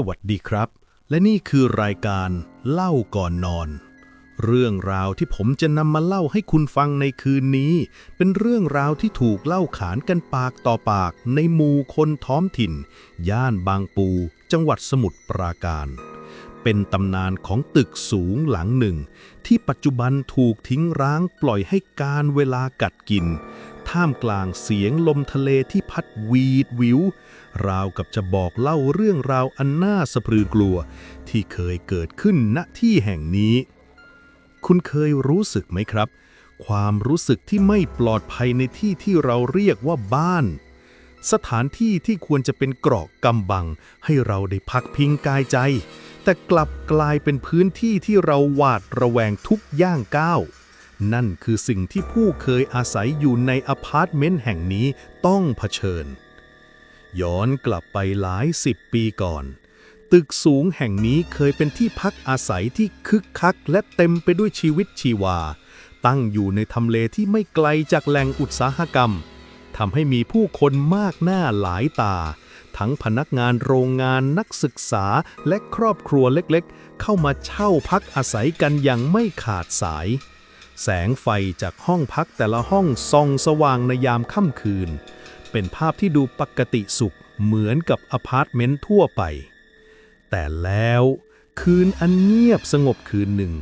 สวัสดีครับ และนี่คือรายการเล่าก่อนนอน เรื่องราวที่ผมจะนำมาเล่าให้คุณฟังในคืนนี้ เป็นเรื่องราวที่ถูกเล่าขานกันปากต่อปากในหมู่คนท้องถิ่น ย่านบางปู จังหวัดสมุทรปราการ เป็นตำนานของตึกสูงหลังหนึ่ง ที่ปัจจุบันถูกทิ้งร้างปล่อยให้การเวลากัดกิน ท่ามกลางเสียงลมทะเลที่พัดวีดวิว ราวกับจะบอกเล่าเรื่องราวอันน่าสะพรือกลัว ที่เคยเกิดขึ้นณที่แห่งนี้ คุณเคยรู้สึกไหมครับ ความรู้สึกที่ไม่ปลอดภัยในที่ที่เราเรียกว่าบ้าน สถานที่ที่ควรจะเป็นเกราะกำบัง ให้เราได้พักพิงกายใจ แต่กลับกลายเป็นพื้นที่ที่เราหวาดระแวงทุกย่างก้าวนั่นคือสิ่งที่ผู้เคยอาศัยอยู่ในอพาร์ตเมนต์แห่งนี้ต้องเผชิญ ย้อนกลับไปหลายสิบปีก่อน ตึกสูงแห่งนี้เคยเป็นที่พักอาศัยที่คึกคัก และเต็มไปด้วยชีวิตชีวา ตั้งอยู่ในทำเลที่ไม่ไกลจากแหล่งอุตสาหกรรมทำให้มีผู้คนมากหน้าหลายตา ทั้งพนักงานโรงงานนักศึกษาและครอบครัวเล็กๆ เข้ามาเช่าพักอาศัยกันอย่างไม่ขาดสาย แสงไฟจากห้องพักแต่ละห้องส่องสว่างในยามค่ำคืน เป็นภาพที่ดูปกติสุขเหมือนกับอพาร์ตเมนต์ทั่วไป แต่แล้วคืนอันเงียบสงบคืนหนึ่ง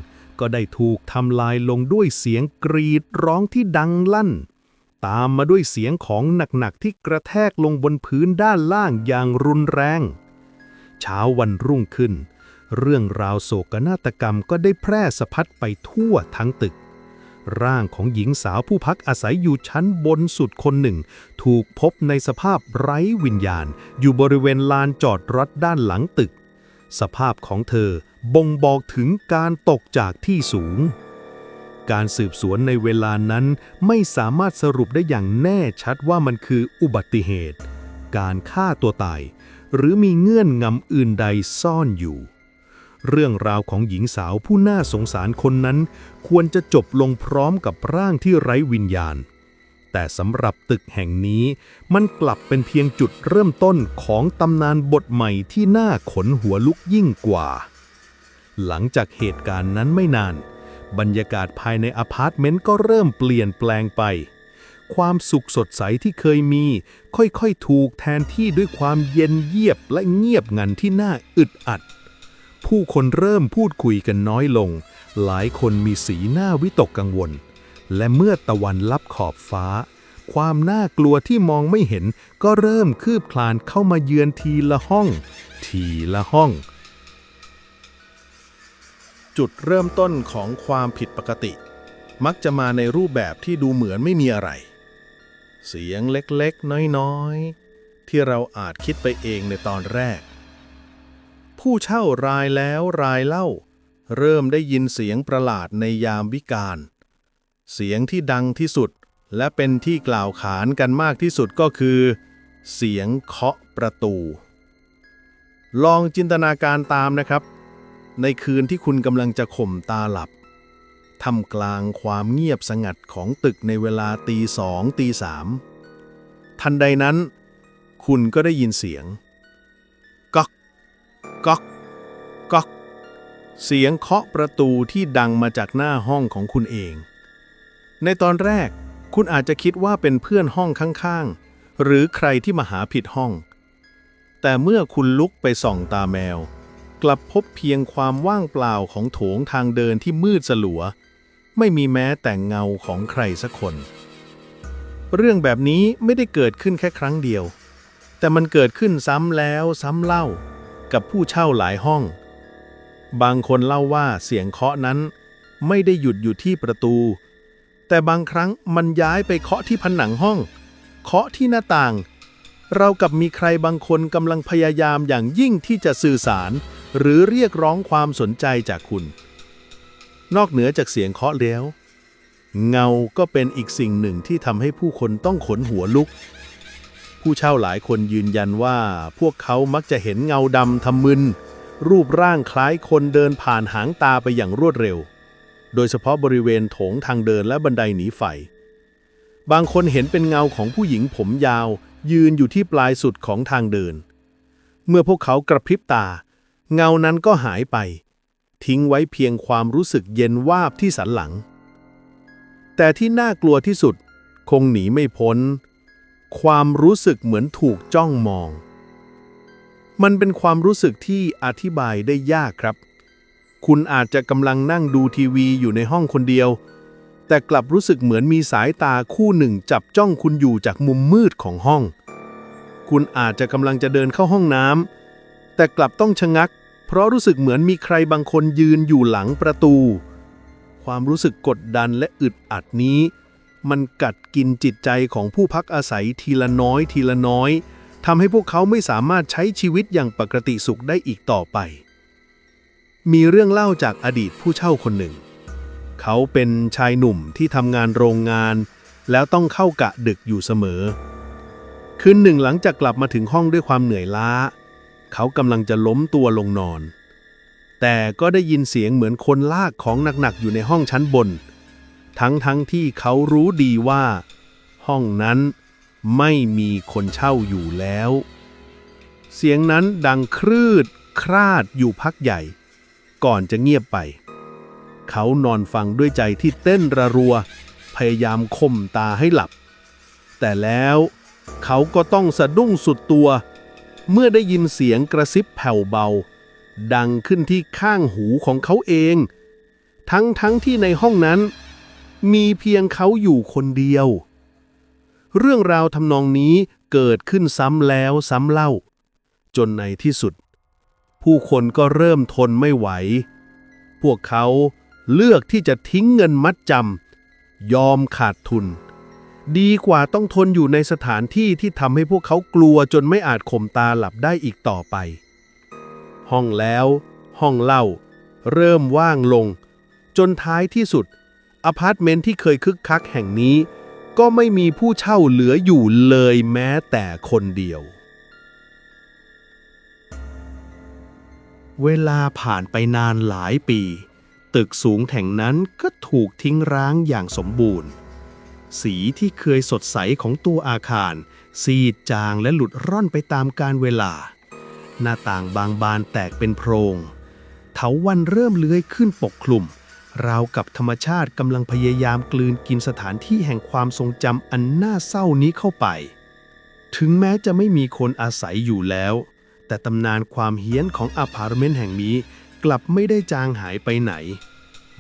ก็ได้ถูกทำลายลงด้วยเสียงกรีดร้องที่ดังลั่น ตามมาด้วยเสียงของหนักๆที่กระแทกลงบนพื้นด้านล่างอย่างรุนแรง เช้าวันรุ่งขึ้น เรื่องราวโศกนาฏกรรมก็ได้แพร่สะพัดไปทั่วทั้งตึก ร่างของหญิงสาวผู้พักอาศัยอยู่ชั้นบนสุดคนหนึ่ง ถูกพบในสภาพไร้วิญญาณ อยู่บริเวณลานจอดรถด้านหลังตึก สภาพของเธอบ่งบอกถึงการตกจากที่สูง การสืบสวนในเวลานั้นไม่สามารถสรุปได้อย่างแน่ชัดว่ามันคืออุบัติเหตุ การฆ่าตัวตาย หรือมีเงื่อนงำอื่นใดซ่อนอยู่ เรื่องราวของหญิงสาวผู้น่าสงสารคนนั้น ควรจะจบลงพร้อมกับร่างที่ไร้วิญญาณ แต่สำหรับตึกแห่งนี้มันกลับเป็นเพียงจุดเริ่มต้นของตำนานบทใหม่ที่น่าขนหัวลุกยิ่งกว่า หลังจากเหตุการณ์นั้นไม่นาน บรรยากาศภายในอพาร์ตเมนต์ก็เริ่มเปลี่ยนแปลงไปความสุขสดใสที่เคยมี ค่อยๆ ถูกแทนที่ด้วยความเย็นเยียบและเงียบงันที่น่าอึดอัด ผู้คนเริ่มพูดคุยกันน้อยลง หลายคนมีสีหน้าวิตกกังวล และเมื่อตะวันลับขอบฟ้า ความน่ากลัวที่มองไม่เห็นก็เริ่มคืบคลานเข้ามาเยือนทีละห้อง ทีละห้อง จุดเริ่มต้นของความผิดปกติ มักจะมาในรูปแบบที่ดูเหมือนไม่มีอะไร เสียงเล็กๆ น้อยๆ ที่เราอาจคิดไปเองในตอนแรก ผู้เช่ารายแล้วรายเล่า เริ่มได้ยินเสียงประหลาดในยามวิกาล เสียงที่ดังที่สุดและเป็นที่กล่าวขานกันมากที่สุดก็คือ เสียงเคาะประตู ลองจินตนาการตามนะครับ ในคืนที่คุณกำลังจะข่มตาหลับท่ามกลางความเงียบสงัดของตึกในเวลาตีสองตีสามทันใดนั้น คุณก็ได้ยินเสียง ก๊อก ก๊อก เสียงเคาะประตูที่ดังมาจากหน้าห้องของคุณเอง ในตอนแรก คุณอาจจะคิดว่าเป็นเพื่อนห้องข้างๆ หรือใครที่มาหาผิดห้อง แต่เมื่อคุณลุกไปส่องตาแมว กลับพบเพียงความว่างเปล่าของโถงทางเดินที่มืดสลัว ไม่มีแม้แต่เงาของใครสักคน เรื่องแบบนี้ไม่ได้เกิดขึ้นแค่ครั้งเดียวแต่มันเกิดขึ้นซ้ำแล้วซ้ำเล่า กับผู้เช่าหลายห้อง บางคนเล่าว่าเสียงเคาะนั้นไม่ได้หยุดอยู่ที่ประตู แต่บางครั้งมันย้ายไปเคาะที่ผนังห้อง เคาะที่หน้าต่าง เรากับมีใครบางคนกำลังพยายามอย่างยิ่งที่จะสื่อสาร หรือเรียกร้องความสนใจจากคุณ นอกเหนือจากเสียงเคาะแล้ว เงาก็เป็นอีกสิ่งหนึ่งที่ทำให้ผู้คนต้องขนหัวลุก ผู้เช่าหลายคนยืนยันว่าพวกเขามักจะเห็นเงาดำทำมึน รูปร่างคล้ายคนเดินผ่านหางตาไปอย่างรวดเร็ว โดยเฉพาะบริเวณโถงทางเดินและบันไดหนีไฟ บางคนเห็นเป็นเงาของผู้หญิงผมยาว ยืนอยู่ที่ปลายสุดของทางเดิน เมื่อพวกเขากระพริบตา เงานั้นก็หายไป ทิ้งไว้เพียงความรู้สึกเย็นวาบที่สันหลัง แต่ที่น่ากลัวที่สุด คงหนีไม่พ้น ความรู้สึกเหมือนถูกจ้องมอง มันเป็นความรู้สึกที่อธิบายได้ยากครับ คุณอาจจะกำลังนั่งดูทีวีอยู่ในห้องคนเดียว แต่กลับรู้สึกเหมือนมีสายตาคู่หนึ่งจับจ้องคุณอยู่จากมุมมืดของห้อง คุณอาจจะกำลังจะเดินเข้าห้องน้ำแต่กลับต้องชะงัก เพราะรู้สึกเหมือนมีใครบางคนยืนอยู่หลังประตู ความรู้สึกกดดันและอึดอัดนี้ มันกัดกินจิตใจของผู้พักอาศัยทีละน้อยทีละน้อยทำให้พวกเขาไม่สามารถใช้ชีวิตอย่างปกติสุขได้อีกต่อไป มีเรื่องเล่าจากอดีตผู้เช่าคนหนึ่ง เขาเป็นชายหนุ่มที่ทำงานโรงงาน แล้วต้องเข้ากะดึกอยู่เสมอ คืนหนึ่งหลังจากกลับมาถึงห้องด้วยความเหนื่อยล้า เขากำลังจะล้มตัวลงนอน แต่ก็ได้ยินเสียงเหมือนคนลากของหนักๆอยู่ในห้องชั้นบน ทั้งๆทที่เขารู้ดีว่า ห้องนั้นไม่มีคนเช่าอยู่แล้ว เสียงนั้นดังครืดคราดอยู่พักใหญ่ ก่อนจะเงียบไป เขานอนฟังด้วยใจที่เต้นระรัว พยายามข่มตาให้หลับ แต่แล้วเขาก็ต้องสะดุ้งสุดตัว เมื่อได้ยินเสียงกระซิบแผ่วเบา ดังขึ้นที่ข้างหูของเขาเอง ทั้งทั้งที่ในห้องนั้น มีเพียงเขาอยู่คนเดียว เรื่องราวทำนองนี้เกิดขึ้นซ้ำแล้วซ้ำเล่า จนในที่สุด ผู้คนก็เริ่มทนไม่ไหว พวกเขาเลือกที่จะทิ้งเงินมัดจำยอมขาดทุน ดีกว่าต้องทนอยู่ในสถานที่ที่ทำให้พวกเขากลัวจนไม่อาจข่มตาหลับได้อีกต่อไป ห้องแล้ว ห้องเล่า เริ่มว่างลง จนท้ายที่สุด อพาร์ตเมนต์ที่เคยคึกคักแห่งนี้ ก็ไม่มีผู้เช่าเหลืออยู่เลยแม้แต่คนเดียว เวลาผ่านไปนานหลายปี ตึกสูงแห่งนั้นก็ถูกทิ้งร้างอย่างสมบูรณ์ สีที่เคยสดใสของตัวอาคาร ซีดจางและหลุดร่อนไปตามกาลเวลา หน้าต่างบางบานแตกเป็นโพรงเถาวันเริ่มเลื้อยขึ้นปกคลุม ราวกับธรรมชาติกำลังพยายามกลืนกินสถานที่แห่งความทรงจำอันน่าเศร้านี้เข้าไป ถึงแม้จะไม่มีคนอาศัยอยู่แล้ว แต่ตำนานความเฮี้ยนของอพาร์ตเมนต์แห่งนี้ กลับไม่ได้จางหายไปไหน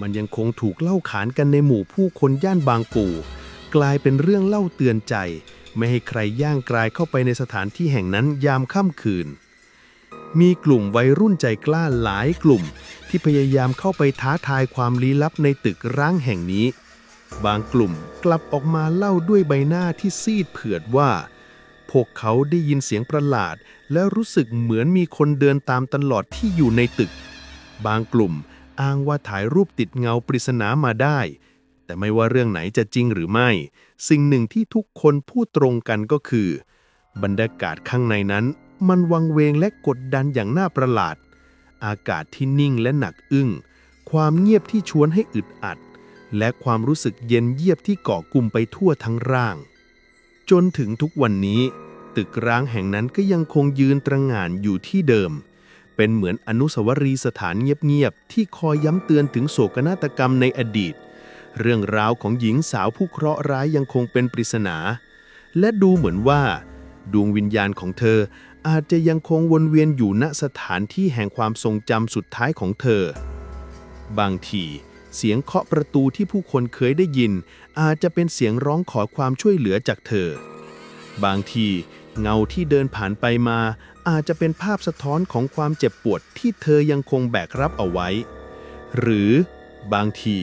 มันยังคงถูกเล่าขานกันในหมู่ผู้คนย่านบางปูกลายเป็นเรื่องเล่าเตือนใจ ไม่ให้ใครย่างกลายเข้าไปในสถานที่แห่งนั้นยามค่ำคืน มีกลุ่มวัยรุ่นใจกล้าหลายกลุ่ม ที่พยายามเข้าไปท้าทายความลี้ลับในตึกร้างแห่งนี้ บางกลุ่มกลับออกมาเล่าด้วยใบหน้าที่ซีดเผือดว่า พวกเขาได้ยินเสียงประหลาด และรู้สึกเหมือนมีคนเดินตามตลอดที่อยู่ในตึก บางกลุ่มอ้างว่าถ่ายรูปติดเงาปริศนามาได้ แต่ไม่ว่าเรื่องไหนจะจริงหรือไม่ สิ่งหนึ่งที่ทุกคนพูดตรงกันก็คือ บรรยากาศข้างในนั้น มันวังเวงและกดดันอย่างน่าประหลาด อากาศที่นิ่งและหนักอึ้ง ความเงียบที่ชวนให้อึดอัด และความรู้สึกเย็นเยียบที่เกาะกลุ่มไปทั่วทั้งร่าง จนถึงทุกวันนี้ ตึกร้างแห่งนั้นก็ยังคงยืนตระหง่านอยู่ที่เดิม เป็นเหมือนอนุสาวรีย์สถานเงียบๆที่คอยย้ำเตือนถึงโศกนาฏกรรมในอดีต เรื่องราวของหญิงสาวผู้เคราะห์ร้ายยังคงเป็นปริศนา และดูเหมือนว่า ดวงวิญญาณของเธอ อาจจะยังคงวนเวียนอยู่ณสถานที่แห่งความทรงจำสุดท้ายของเธอ บางทีเสียงเคาะประตูที่ผู้คนเคยได้ยิน อาจจะเป็นเสียงร้องขอความช่วยเหลือจากเธอ บางทีเงาที่เดินผ่านไปมา อาจจะเป็นภาพสะท้อนของความเจ็บปวดที่เธอยังคงแบกรับเอาไว้ หรือบางที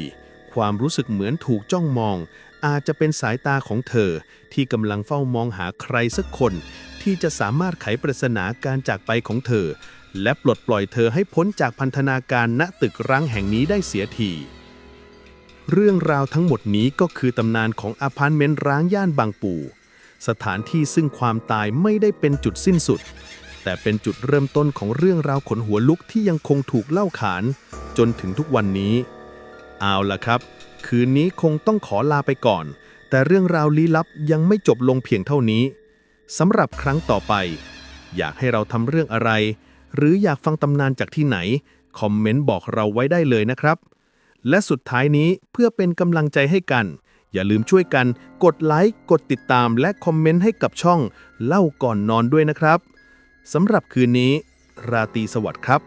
ความรู้สึกเหมือนถูกจ้องมอง อาจจะเป็นสายตาของเธอที่กำลังเฝ้ามองหาใครสักคน ที่จะสามารถไขปริศนาการจากไปของเธอ และปลดปล่อยเธอให้พ้นจากพันธนาการณตึกร้างแห่งนี้ได้เสียทีเรื่องราวทั้งหมดนี้ก็คือตำนานของอพาร์ตเมนต์ร้างย่านบางปู สถานที่ซึ่งความตายไม่ได้เป็นจุดสิ้นสุด แต่เป็นจุดเริ่มต้นของเรื่องราวขนหัวลุกที่ยังคงถูกเล่าขาน จนถึงทุกวันนี้ เอาล่ะครับ คืนนี้คงต้องขอลาไปก่อน แต่เรื่องราวลี้ลับยังไม่จบลงเพียงเท่านี้ สำหรับครั้งต่อไป อยากให้เราทำเรื่องอะไร หรืออยากฟังตำนานจากที่ไหน คอมเมนต์บอกเราไว้ได้เลยนะครับ และสุดท้ายนี้เพื่อเป็นกำลังใจให้กัน อย่าลืมช่วยกัน กดไลค์กดติดตาม และคอมเมนต์ให้กับช่อง เล่าก่อนนอนด้วยนะครับสำหรับคืนนี้ ราตรีสวัสดิ์ครับ